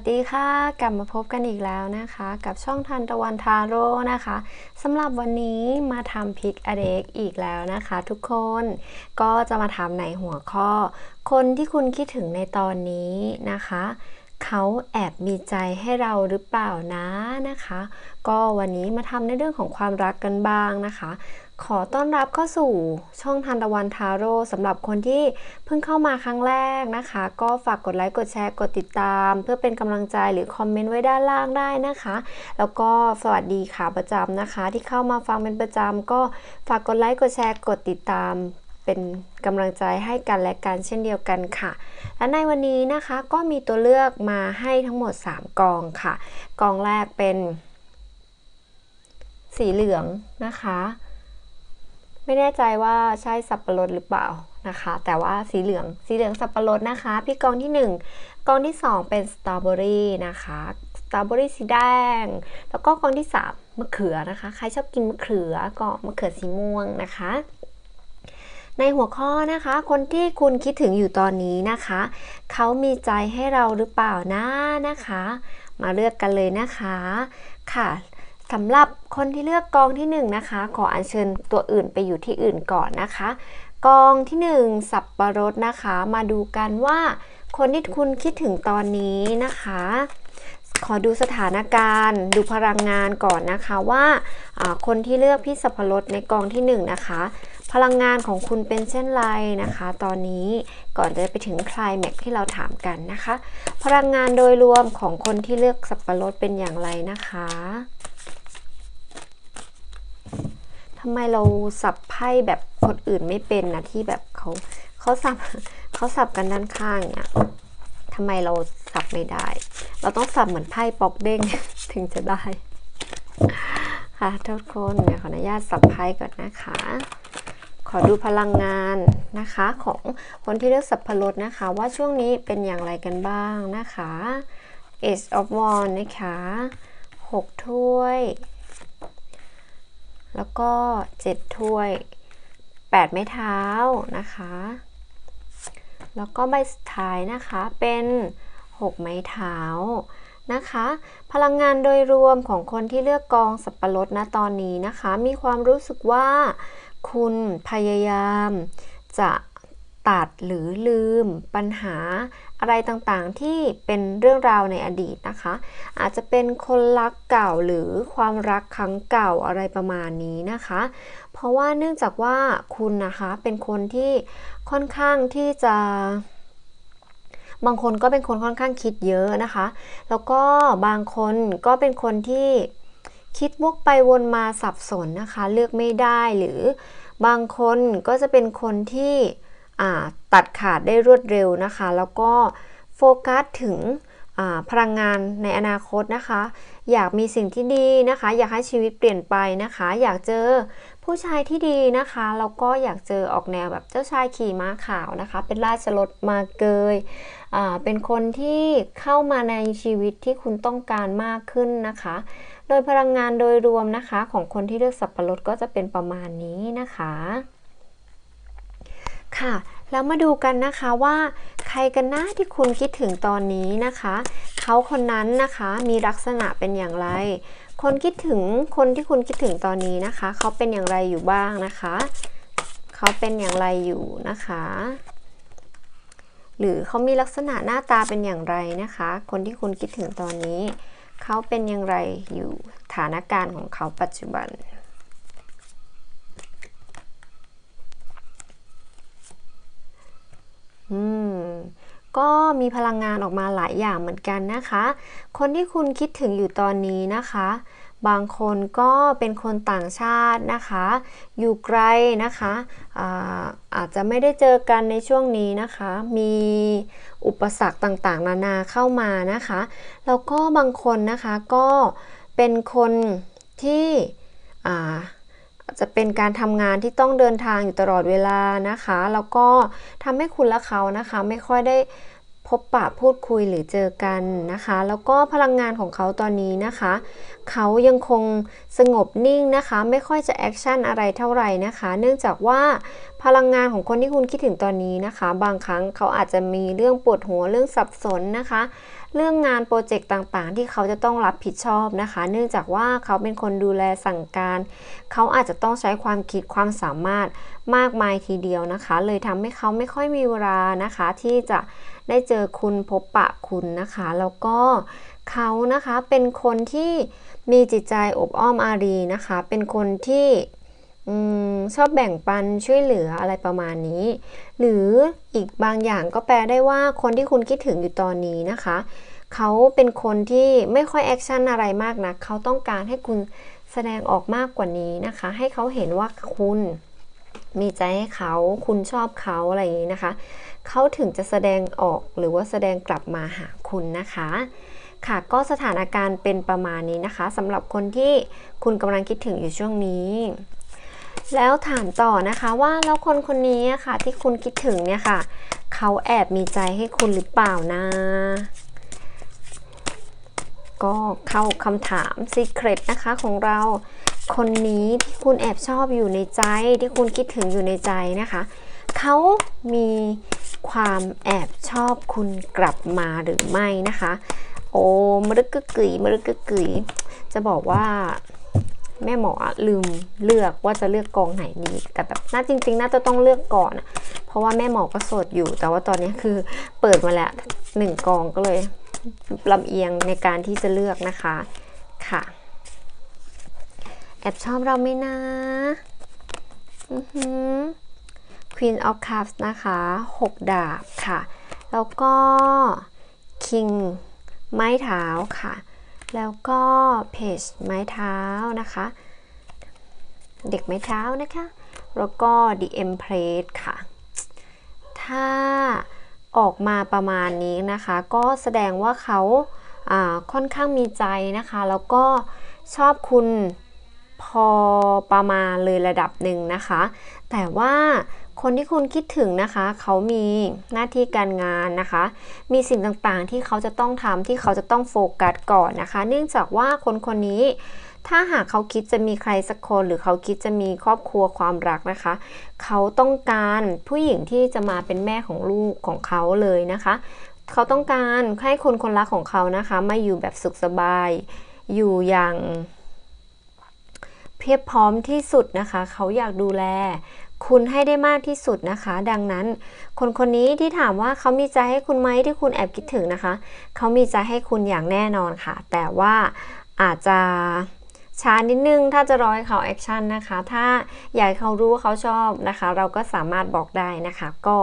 วัสดีค่ะ กลับมาพบกันอีกแล้วนะคะ กับช่องทันตะวันทาโร่นะคะสำหรับวันนี้มาทำพิกอเด็กอีกแล้วนะคะ ทุกคนก็จะมาทำในหัวข้อ คนที่คุณคิดถึงในตอนนี้นะคะ เขาแอบมีใจให้เราหรือเปล่านะนะคะ ก็วันนี้มาทำในเรื่องของความรักกันบ้างนะคะ ขอต้อนรับเข้าสู่ช่องทันตะวันทาโร่สำหรับคนที่เพิ่งเข้ามาครั้งแรกนะคะ ก็ฝากกดไลค์กดแชร์กดติดตาม เพื่อเป็นกำลังใจหรือคอมเมนต์ไว้ด้านล่างได้นะคะ แล้วก็สวัสดีขาประจำนะคะ ที่เข้ามาฟังเป็นประจำก็ฝากกดไลค์กดแชร์กดติดตามเป็นกำลังใจให้กันและกันเช่นเดียวกันค่ะ และในวันนี้นะคะก็มีตัวเลือกมาให้ทั้งหมด 3 กองค่ะ กองแรกเป็น สีเหลืองนะคะ ไม่แน่ใจว่าใช่สับปะรดหรือเปล่านะคะ แต่ว่าสีเหลืองสีเหลืองสับปะรดนะคะ พี่กองที่ 1กองที่ 2 เป็นสตรอเบอรี่นะคะสตรอเบอรี่สีแดง แล้วก็กองที่ 3มะเขือนะคะ ใครชอบกินมะเขือก็มะเขือสีม่วงนะคะ ในหัวข้อนะคะ คนที่คุณคิดถึงอยู่ตอนนี้นะคะ เขามีใจให้เราหรือเปล่านะนะคะ มาเลือกกันเลยนะคะค่ะ สำหรับคนที่เลือกกองที่1นนะคะ ขออัญเชิญตัวอื่นไปอยู่ที่อื่นก่อนนะคะ กองที่ 1 สับปะรดนะคะ มาดูกันว่า คนที่คุณคิดถึงตอนนี้นะคะ ขอดูสถานการณ์ ดูพลังงานก่อนนะคะว่าคนที่เลือกพี่สับปะรดในกองที่1นะคะ พลังงานของคุณเป็นเช่นไรนะคะ ตอนนี้ก่อนจะไปถึงคลายแม็กที่เราถามกันนะคะ พลังงานโดยรวมของคนที่เลือกสับปะรดเป็นอย่างไรนะคะทำไมเราสับไพ่แบบคนอื่นไม่เป็นนะที่แบบเขาเขาสับเขาสับกันด้านข้างเนี่ยทำไมเราสับไม่ได้ เราต้องสับเหมือนไพ่ปอกเด้งถึงจะได้ ค่ะทุกคนเดี๋ยวขออนุญาตสับไพ่ก่อนนะคะ ขอดูพลังงานนะคะ ของคนที่เลือกสับพรดนะคะ ว่าช่วงนี้เป็นอย่างไรกันบ้างนะคะ Ace of Wands นะคะ 6 ถ้วย ก็ 7 ถ้วย 8 ไม้เท้านะคะ แล้วก็ใบสุดท้ายนะคะเป็น 6 ไม้เท้านะคะ พลังงานโดยรวมของคนที่เลือกกองสับปะรดนะตอนนี้นะคะ มีความรู้สึกว่า คุณพยายามจะตัดหรือลืมปัญหา อะไรต่างๆที่เป็นเรื่องราวในอดีตนะคะ อาจจะเป็นคนรักเก่าหรือความรักครั้งเก่าอะไรประมาณนี้นะคะ เพราะว่าเนื่องจากว่าคุณนะคะเป็นคนที่ค่อนข้างที่จะบางคนก็เป็นคนค่อนข้างคิดเยอะนะคะ แล้วก็บางคนก็เป็นคนที่คิดวกไปวนมาสับสนนะคะ เลือกไม่ได้หรือบางคนก็จะเป็นคนที่ ตัดขาดได้รวดเร็วนะคะ แล้วก็โฟกัสถึงพลังงานในอนาคตนะคะ อยากมีสิ่งที่ดีนะคะ อยากให้ชีวิตเปลี่ยนไปนะคะ อยากเจอผู้ชายที่ดีนะคะ แล้วก็อยากเจอออกแนวแบบเจ้าชายขี่ม้าขาวนะคะ เป็นราชรถมาเกยเป็นคนที่เข้ามาในชีวิตที่คุณต้องการมากขึ้นนะคะ โดยพลังงานโดยรวมนะคะของคนที่เลือกสับปะรดก็จะเป็นประมาณนี้นะคะ ค่ะ แล้วมาดูกันนะคะว่าใครกันนะที่คุณคิดถึงตอนนี้นะคะ เขาคนนั้นนะคะมีลักษณะเป็นอย่างไร คนคิดถึงคนที่คุณคิดถึงตอนนี้นะคะ เขาเป็นอย่างไรอยู่บ้างนะคะ เขาเป็นอย่างไรอยู่นะคะ หรือเขามีลักษณะหน้าตาเป็นอย่างไรนะคะ คนที่คุณคิดถึงตอนนี้ เขาเป็นอย่างไรอยู่ฐานการณ์ของเขาปัจจุบัน อืมก็มีพลังงานออกมาหลายอย่างเหมือนกันนะคะ คนที่คุณคิดถึงอยู่ตอนนี้นะคะ บางคนก็เป็นคนต่างชาตินะคะ อยู่ไกลนะคะอาอาจจะไม่ได้เจอกันในช่วงนี้นะคะ มีอุปสรรคต่างๆ นานาเข้ามานะคะ แล้วก็บางคนนะคะก็เป็นคนที่ จะเป็นการทำงานที่ต้องเดินทางอยู่ตลอดเวลานะคะ แล้วก็ทำให้คุณและเขานะคะ ไม่ค่อยได้พบปะพูดคุยหรือเจอกันนะคะ แล้วก็พลังงานของเขาตอนนี้นะคะ เขายังคงสงบนิ่งนะคะ ไม่ค่อยจะแอคชั่นอะไรเท่าไหร่นะคะ เนื่องจากว่าพลังงานของคนที่คุณคิดถึงตอนนี้นะคะ บางครั้งเขาอาจจะมีเรื่องปวดหัวเรื่องสับสนนะคะ เรื่องงานโปรเจกต์ต่างๆ ที่เขาจะต้องรับผิดชอบนะคะ เนื่องจากว่าเขาเป็นคนดูแลสั่งการ เขาอาจจะต้องใช้ความคิดความสามารถมากมายทีเดียวนะคะ เลยทำให้เขาไม่ค่อยมีเวลานะคะ ที่จะได้เจอคุณพบปะคุณนะคะ แล้วก็เขานะคะเป็นคนที่มีจิตใจอบอ้อมอารีนะคะ เป็นคนที่ อชอบแบ่งปันช่วยเหลืออะไรประมาณนี้ หรืออีกบางอย่างก็แปลได้ว่าคนที่คุณคิดถึงอยู่ตอนนี้นะคะ เขาเป็นคนที่ไม่ค่อยแอคชั่นอะไรมากนะเขาต้องการให้คุณแสดงออกมากกว่านี้นะคะ ให้เขาเห็นว่าคุณมีใจให้เขา คุณชอบเขาอะไรอย่างนี้นะคะ เขาถึงจะแสดงออกหรือว่าแสดงกลับมาหาคุณนะคะ ค่ะ ก็สถานการณ์เป็นประมาณนี้นะคะสำหรับคนที่คุณกำลังคิดถึงอยู่ช่วงนี้ แล้วถามต่อนะคะว่าแล้วคนคนนี้อะค่ะ ที่คุณคิดถึงเนี่ยค่ะ เขาแอบมีใจให้คุณหรือเปล่านะ ก็เข้าคำถาม Secret นะคะของเราคนนี้ที่คุณแอบชอบอยู่ในใจที่คุณคิดถึงอยู่ในใจนะคะ เขามีความแอบชอบคุณกลับมาหรือไม่นะคะ โอ้มรึกกึ๋ยมรึกกึ๋ยจะบอกว่า แม่หมอลืมเลือกว่าจะเลือกกองไหนดี แต่แบบน่าจริง ๆ น่าจะต้องเลือกก่อนอะเพราะว่าแม่หมอก็สดอยู่ แต่ว่าตอนนี้คือเปิดมาแล้วหนึ่งกองก็เลยลำเอียงในการที่จะเลือกนะคะค่ะ แอบชอบเราไหมนะอือหือ Queen of Cups นะคะ 6 ดาบค่ะ แล้วก็ King ไม้เท้าค่ะ แล้วก็เพจไม้เท้านะคะ เด็กไม้เท้านะคะ แล้วก็ The Empress ค่ะ ถ้าออกมาประมาณนี้นะคะ ก็แสดงว่าเขาาค่อนข้างมีใจนะคะ แล้วก็ชอบคุณพอประมาณเลยระดับหนึ่งนะคะ แต่ว่า คนที่คุณคิดถึงนะคะ เขามีหน้าที่การงานนะคะ มีสิ่งต่างๆ ที่เขาจะต้องทำที่เขาจะต้องโฟกัสก่อนนะคะ เนื่องจากว่าคนคนนี้ ถ้าหากเขาคิดจะมีใครสักคน หรือเขาคิดจะมีครอบครัวความรักนะคะ เขาต้องการผู้หญิงที่จะมาเป็นแม่ของลูกของเขาเลยนะคะ เขาต้องการให้คนคนรักของเขานะคะ มาอยู่แบบสุขสบาย อยู่อย่างเพียบพร้อมที่สุดนะคะ เขาอยากดูแล คุณให้ได้มากที่สุดนะคะ ดังนั้น คนคนนี้ที่ถามว่าเขามีใจให้คุณไหมที่คุณแอบคิดถึงนะคะ เขามีใจให้คุณอย่างแน่นอนค่ะ แต่ว่าอาจจะช้านิดนึงถ้าจะรอให้เขาแอคชั่นนะคะ ถ้าอยากให้เขารู้ว่าเขาชอบนะคะ เราก็สามารถบอกได้นะคะ ก็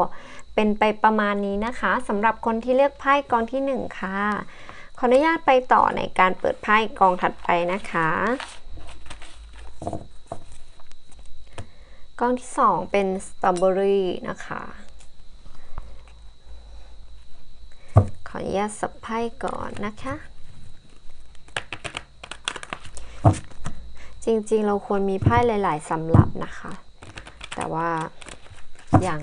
เป็นไปประมาณนี้นะคะสำหรับคนที่เลือกไพ่กองที่หนึ่งค่ะ ขออนุญาตไปต่อในการเปิดไพ่กองถัดไปนะคะ กล้องที่ 2 เป็นสตรอเบอรี่นะคะ ขออนุญาตสับไพ่ก่อนนะคะ จริงๆเราควรมีไพ่หลาย ๆสำหรับนะคะ แต่ว่าอย่าง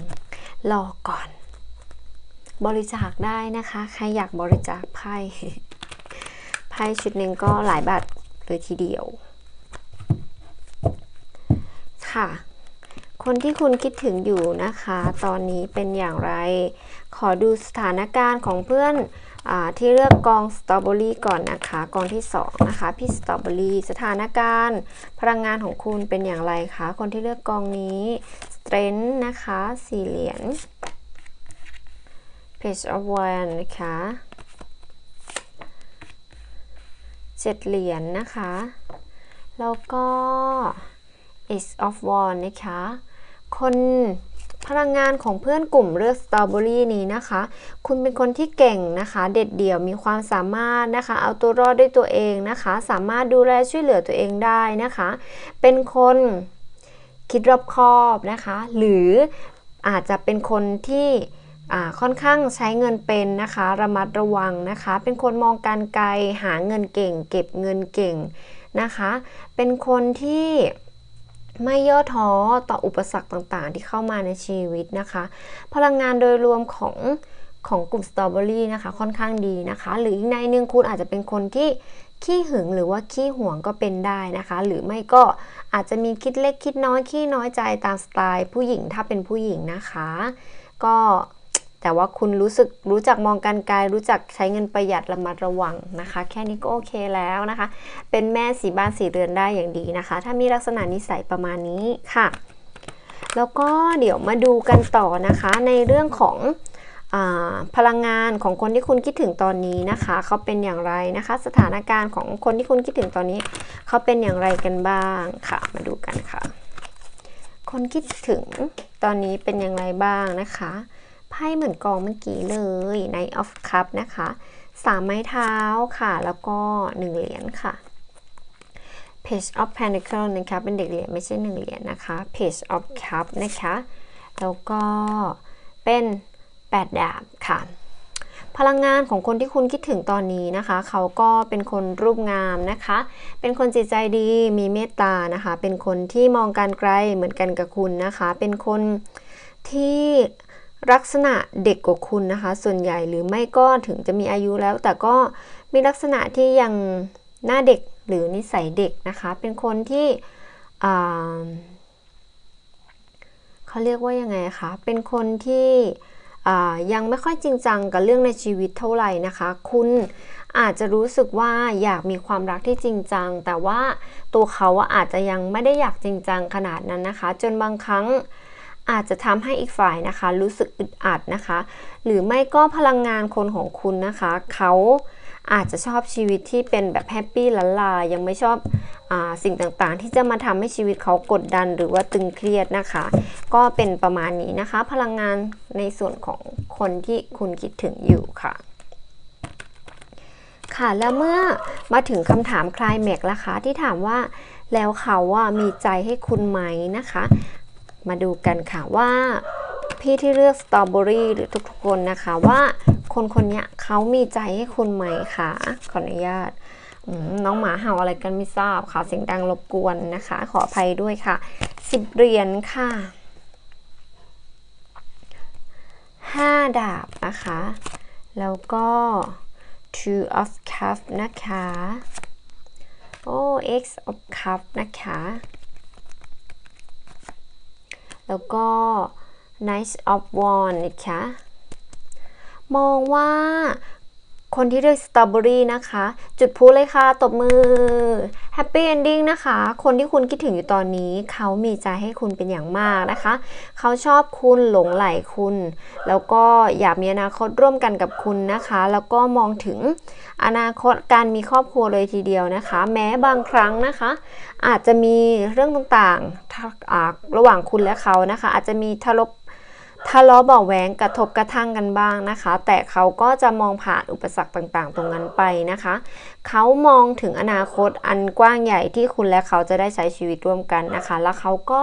รอก่อน บริจาคได้นะคะ ใครอยากบริจาคไพ่ไพ่ชุดหนึ่งก็หลายบาทเลยทีเดียว ค่ะ คนที่คุณคิดถึงอยู่นะคะ ตอนนี้เป็นอย่างไร ขอดูสถานการณ์ของเพื่อนอที่เลือกกองสตรอเบอรี่ก่อนนะคะกองที่2นะคะพี่สตรอเบอรี่สถานการณ์ พลังงานของคุณเป็นอย่างไรคะคนที่เลือกกองนี้สเตรนท์นะคะสี่เหรียญ Page of Wands นะคะเจ็ดเหรียญนะคะ แล้วก็ Ace of Wands นะคะ คนพลังงานของเพื่อนกลุ่มเลือกสตรอเบอรี่นี้นะคะ คุณเป็นคนที่เก่งนะคะ เด็ดเดี่ยวมีความสามารถนะคะ เอาตัวรอดด้วยตัวเองนะคะ สามารถดูแลช่วยเหลือตัวเองได้นะคะ เป็นคนคิดรอบคอบนะคะ หรืออาจจะเป็นคนที่ค่อนข้างใช้เงินเป็นนะคะ ระมัดระวังนะคะ เป็นคนมองการไกลหาเงินเก่ง เก็บเงินเก่งนะคะ เป็นคนที่ ไม่ย่อท้อต่ออุปสรรคต่างๆ ที่เข้ามาในชีวิตนะคะ พลังงานโดยรวมของของกลุ่มสตรอเบอรี่นะคะค่อนข้างดีนะคะ หรืออีกในหนึ่งคุณอาจจะเป็นคนที่ขี้หึงหรือว่าขี้หวงก็เป็นได้นะคะ หรือไม่ก็อาจจะมีคิดเล็กคิดน้อยขี้น้อยใจตามสไตล์ผู้หญิงถ้าเป็นผู้หญิงนะคะ ก็ แต่ว่าคุณรู้สึกรู้จักมองการไกลรู้จักใช้เงินประหยัดระมัดระวังนะคะ แค่นี้ก็โอเคแล้วนะคะ เป็นแม่สีบ้านสีเรือนได้อย่างดีนะคะ ถ้ามีลักษณะนิสัยประมาณนี้ค่ะ แล้วก็เดี๋ยวมาดูกันต่อนะคะในเรื่องของอพลังงานของคนที่คุณคิดถึงตอนนี้นะคะเขาเป็นอย่างไรนะคะ สถานการณ์ของคนที่คุณคิดถึงตอนนี้เขาเป็นอย่างไรกันบ้างค่ะ มาดูกันค่ะ คนคิดถึงตอนนี้เป็นอย่างไรบ้างนะคะ ไพ่เหมือนกองเมื่อกี้เลย Knight of Cup นะคะสามไม้เท้าค่ะ แล้วก็หนึ่งเหรียญค่ะ Page of Pentacle นะคะเป็นเด็กเหรียญไม่ใช่หนึ่งเหรียญนะคะ Page of Cup นะคะ แล้วก็เป็น8ดาบค่ะ พลังงานของคนที่คุณคิดถึงตอนนี้นะคะ เขาก็เป็นคนรูปงามนะคะ เป็นคนจิตใจดีมีเมตตานะคะ เป็นคนที่มองการไกลเหมือนกันกับคุณนะคะ เป็นคนที่ ลักษณะเด็กกว่าคุณนะคะ ส่วนใหญ่หรือไม่ก็ถึงจะมีอายุแล้ว แต่ก็มีลักษณะที่ยังหน้าเด็กหรือนิสัยเด็กนะคะ เป็นคนที่เขาเรียกว่ายังไงคะเป็นคนที่ยังไม่ค่อยจริงจังกับเรื่องในชีวิตเท่าไหร่นะคะ คุณอาจจะรู้สึกว่าอยากมีความรักที่จริงจัง แต่ว่าตัวเขาอาจจะยังไม่ได้อยากจริงจังขนาดนั้นนะคะ จนบางครั้ง อาจจะทำให้อีกฝ่ายนะคะ รู้สึกอึดอัดนะคะ หรือไม่ก็พลังงานคนของคุณนะคะ เขาอาจจะชอบชีวิตที่เป็นแบบแฮปปี้ลัลา ยังไม่ชอบอสิ่งต่างๆ ที่จะมาทำให้ชีวิตเขากดดันหรือว่าตึงเครียดนะคะ ก็เป็นประมาณนี้นะคะ พลังงานในส่วนของคนที่คุณคิดถึงอยู่ค่ะค่ะแล้วเมื่อมาถึงคำถามคลายแม็กละคะที่ถามว่าแล้วเขาว่ามีใจให้คุณไหมนะคะ มาดูกันค่ะว่าพี่ที่เลือกสตรอเบอรี่หรือทุกๆคนนะคะว่าคนคนนี้เขามีใจให้คุณไหมคะขออนุญาตน้องหมาเห่าอะไรกันไม่ทราบค่ะเสียงดังรบกวนนะคะ ขออภัยด้วยค่ะสิบเหรียญค่ะห้าดาบนะคะ แล้วก็ two of cup นะคะ โอ้ x of cup นะคะ แล้วก็ Nice of Wand นะคะมองว่า คนที่เลือกสตรอเบอรี่นะคะ จุดพูเลยค่ะ ตบมือ Happy Ending นะคะ คนที่คุณคิดถึงอยู่ตอนนี้ เขามีใจให้คุณเป็นอย่างมากนะคะ เขาชอบคุณหลงไหลคุณ แล้วก็อยากมีอนาคตร่วมกันกับคุณนะคะ แล้วก็มองถึงอนาคตการมีครอบครัวเลยทีเดียวนะคะ แม้บางครั้งนะคะ อาจจะมีเรื่องต่างๆระหว่างคุณและเขานะคะ อาจจะมีทะลบ ทะเลาะเบาแหวงกระทบกระทั่งกันบ้างนะคะ แต่เขาก็จะมองผ่านอุปสรรคต่างๆ ตรงนั้นไปนะคะ เขามองถึงอนาคตอันกว้างใหญ่ที่คุณและเขาจะได้ใช้ชีวิตร่วมกันนะคะ แล้วเขาก็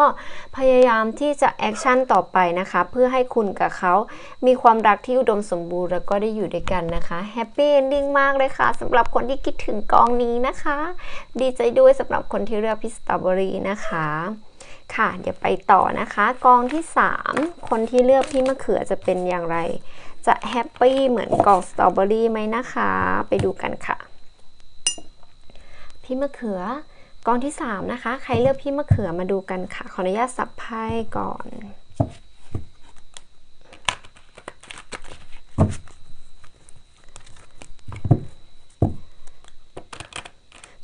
พยายามที่จะแอคชั่นต่อไปนะคะ เพื่อให้คุณกับเขามีความรักที่อุดมสมบูรณ์แล้วก็ได้อยู่ด้วยกันนะคะแฮปปี้เอนดิ้งมากเลยค่ะสำหรับคนที่คิดถึงกองนี้นะคะ ดีใจด้วยสำหรับคนที่เลือกพิสตาบอรี่นะคะ ค่ะ เดี๋ยวไปต่อนะคะ กองที่ 3 คนที่เลือกพี่มะเขือจะเป็นอย่างไร จะแฮปปี้เหมือนกองสตรอเบอรี่ไหมนะคะ ไปดูกันค่ะ พี่มะเขือกองที่ 3 นะคะ ใครเลือกพี่มะเขือมาดูกันค่ะ ขออนุญาตสับไพ่ก่อน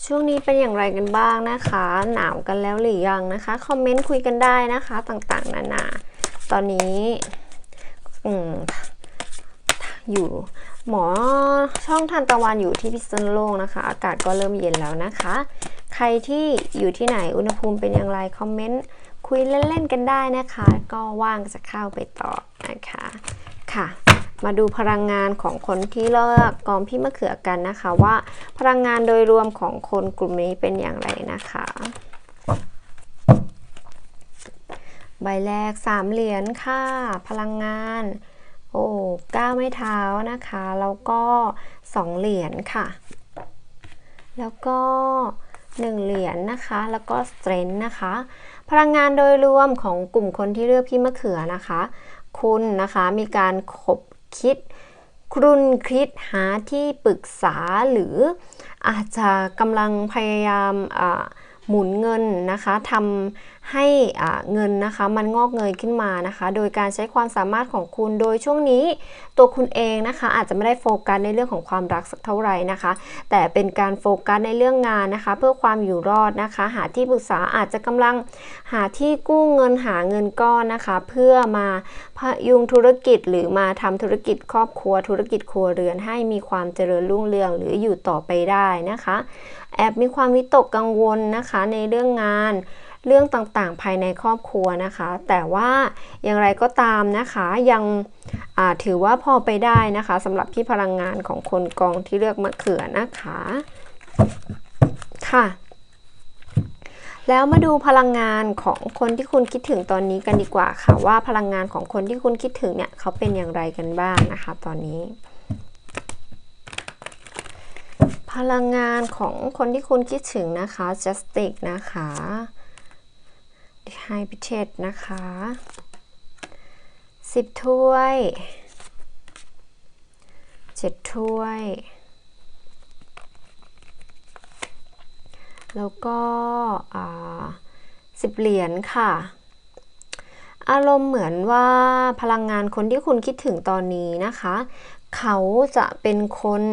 ช่วงนี้เป็นอย่างไรกันบ้างนะคะ หนาวกันแล้วหรือยังนะคะ คอมเมนต์คุยกันได้นะคะต่างๆ นานา ตอนนี้ออยู่หมอช่องทันตะวันอยู่ที่พิษณุโลกนะคะ อากาศก็เริ่มเย็นแล้วนะคะ ใครที่อยู่ที่ไหนอุณหภูมิเป็นอย่างไรคอมเมนต์คุยเล่น ๆ กันได้นะคะ ก็ว่างจะเข้าไปตอบนะคะค่ะ มาดูพลังงานของคนที่เลือกกองพี่มะเขือกันนะคะ ว่าพลังงานโดยรวมของคนกลุ่มนี้เป็นอย่างไรนะคะ ใบแรกสามเหรียญค่ะ พลังงาน โอ้ก้าวไม้เท้านะคะ แล้วก็สองเหรียญค่ะ แล้วก็หนึ่งเหรียญนนะคะ แล้วก็สเตรนนะคะ พลังงานโดยรวมของกลุ่มคนที่เลือกพี่มะเขือนะคะ คุณนะคะมีการขบ คิด ครุนคิดหาที่ปรึกษาหรืออาจจะกำลังพยายาม หมุนเงินนะคะทำให้เงินนะคะมันงอกเงยขึ้นมานะคะ โดยการใช้ความสามารถของคุณโดยช่วงนี้ตัวคุณเองนะคะ อาจจะไม่ได้โฟกัสในเรื่องของความรักสักเท่าไหร่นะคะ แต่เป็นการโฟกัสในเรื่องงานนะคะ เพื่อความอยู่รอดนะคะ หาที่ปรึกษาอาจจะกำลังหาที่กู้เงินหาเงินก้อนนะคะ เพื่อมาพยุงธุรกิจหรือมาทำธุรกิจครอบครัว ธุรกิจครัวเรือนให้มีความเจริญรุ่งเรืองหรืออยู่ต่อไปได้นะคะ แอบมีความวิตกกังวลนะคะในเรื่องงานเรื่องต่างๆ ภายในครอบครัวนะคะ แต่ว่าอย่างไรก็ตามนะคะยังถือว่าพอไปได้นะคะสำหรับที่พลังงานของคนกองที่เลือกมะเขือนะคะค่ะ แล้วมาดูพลังงานของคนที่คุณคิดถึงตอนนี้กันดีกว่าค่ะ ว่าพลังงานของคนที่คุณคิดถึงเนี่ยเขาเป็นอย่างไรกันบ้างนะคะ ตอนนี้ พลังงานของคนที่คุณคิดถึงนะคะ justice นะคะไฮพิเชตนะคะสิบถ้วยเจ็ดถ้วย แล้วก็สิบเหรียญค่ะ อารมณ์เหมือนว่าพลังงานคนที่คุณคิดถึงตอนนี้นะคะ เขาจะเป็นคน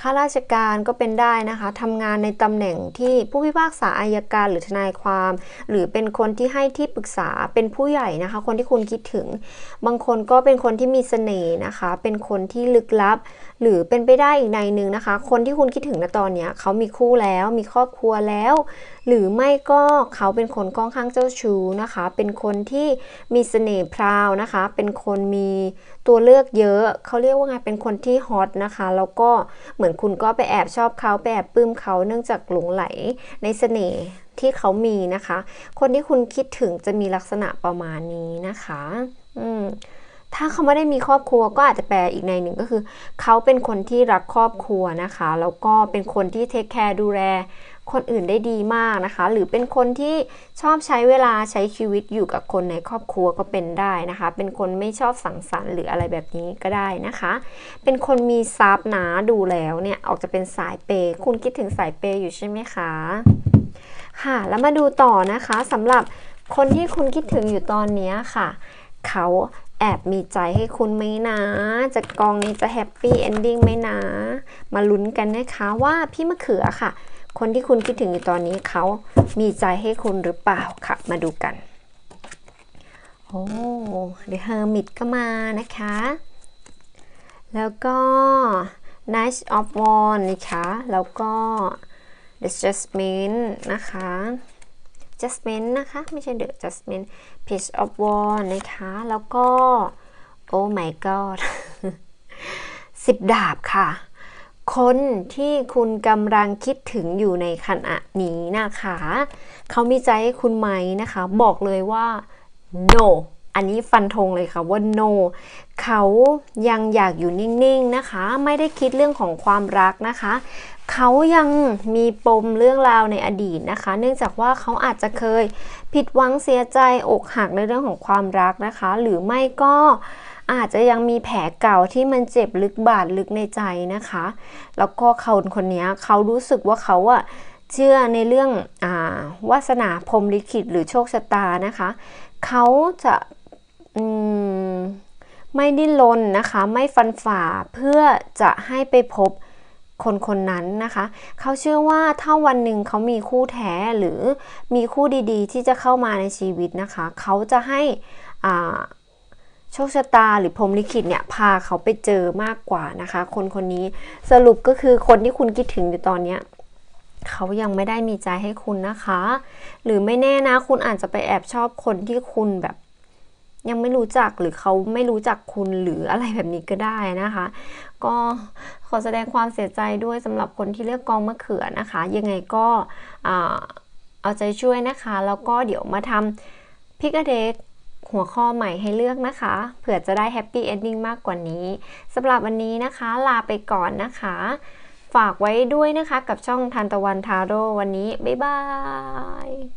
ข้าราชการก็เป็นได้นะคะทำงานในตำแหน่งที่ผู้พิพากษาอายการหรือทนายความ หรือเป็นคนที่ให้ที่ปรึกษาเป็นผู้ใหญ่นะคะ คนที่คุณคิดถึง บางคนก็เป็นคนที่มีเสน่ห์นะคะ เป็นคนที่ลึกลับ หรือเป็นไปได้อีกในหนึ่งนะคะ คนที่คุณคิดถึงณตอนนี้เขามีคู่แล้ว มีครอบครัวแล้ว หรือไม่ก็เขาเป็นคนก้องข้างเจ้าชู้นะคะ เป็นคนที่มีเสน่ห์พราวนะคะ เป็นคนมี ตัวเลือกเยอะเขาเรียกว่าไงเป็นคนที่ฮอตนะคะ แล้วก็เหมือนคุณก็ไปแอบชอบเขาไปแอบปลื้มเขาเนื่องจากหลงไหลในเสน่ห์ที่เขามีนะคะ คนที่คุณคิดถึงจะมีลักษณะประมาณนี้นะคะ อืมถ้าเขาไม่ได้มีครอบครัวก็อาจจะแปลอีกในหนึ่งก็คือ เขาเป็นคนที่รักครอบครัวนะคะ แล้วก็เป็นคนที่เทคแคร์ดูแล คนอื่นได้ดีมากนะคะ หรือเป็นคนที่ชอบใช้เวลาใช้ชีวิตอยู่กับคนในครอบครัวก็เป็นได้นะคะ เป็นคนไม่ชอบสังสรรค์หรืออะไรแบบนี้ก็ได้นะคะ เป็นคนมีทรัพย์นะดูแล้วเนี่ยออกจะเป็นสายเปย์คุณคิดถึงสายเปย์อยู่ใช่ไหมคะค่ะแล้วมาดูต่อนะคะสำหรับคนที่คุณคิดถึงอยู่ตอนนี้ค่ะ เขาแอบมีใจให้คุณไหมนะ จะกองนี้จะแฮปปี้เอนดิ้งไหมนะ มาลุ้นกันนะคะว่าพี่มะเขือค่ะ คนที่คุณคิดถึงอยู่ตอนนี้เขามีใจให้คุณหรือเปล่าค่ะ มาดูกัน โอ้เดอะเฮอร์มิตก็มานะคะ แล้วก็ Nice of Wands นะคะ แล้วก็ The Jasmine นะคะ Jasmine นะคะ ไม่ใช่ The Jasmine Page of Wands นะคะ แล้วก็ Oh my god สิบดาบค่ะ คนที่คุณกำลังคิดถึงอยู่ในขณะนี้นะคะ เขามีใจให้คุณไหมนะคะ บอกเลยว่า no อันนี้ฟันธงเลยค่ะว่า no เขายังอยากอยู่นิ่งๆนะคะ ไม่ได้คิดเรื่องของความรักนะคะ เขายังมีปมเรื่องราวในอดีตนะคะ เนื่องจากว่าเขาอาจจะเคยผิดหวังเสียใจอกหักในเรื่องของความรักนะคะ หรือไม่ก็ อาจจะยังมีแผลเก่าที่มันเจ็บลึกบาดลึกในใจนะคะ แล้วก็เขาคนนี้เขารู้สึกว่าเขาอะเชื่อในเรื่องอาวาสนาพรมลิขิตหรือโชคชะตานะคะ เขาจะมไม่ดิ้นรนนะคะ ไม่ฟันฝ่าเพื่อจะให้ไปพบคนคนนั้นนะคะ เขาเชื่อว่าถ้าวันหนึ่งเขามีคู่แท้หรือมีคู่ดีๆ ที่จะเข้ามาในชีวิตนะคะ เขาจะให้อ่า โชคชะตาหรือพรมลิขิตเนี่ยพาเขาไปเจอมากกว่านะคะ คนคนนี้สรุปก็คือคนที่คุณคิดถึงอยู่ตอนเนี้ยเขายังไม่ได้มีใจให้คุณนะคะ หรือไม่แน่นะ คุณอาจจะไปแอบชอบคนที่คุณแบบ ยังไม่รู้จักหรือเขาไม่รู้จักคุณหรืออะไรแบบนี้ก็ได้นะคะ ก็ขอแสดงความเสียใจด้วยสำหรับคนที่เลือกกองมะเขือนะคะ ยังไงก็เอาใจช่วยนะคะ แล้วก็เดี๋ยวมาทำพิกเดก หัวข้อใหม่ให้เลือกนะคะ เผื่อจะได้แฮปปี้เอนดิ้งมากกว่านี้สำหรับวันนี้นะคะ ลาไปก่อนนะคะ ฝากไว้ด้วยนะคะกับช่องทันตะวันทาโร่วันนี้ บ๊ายบาย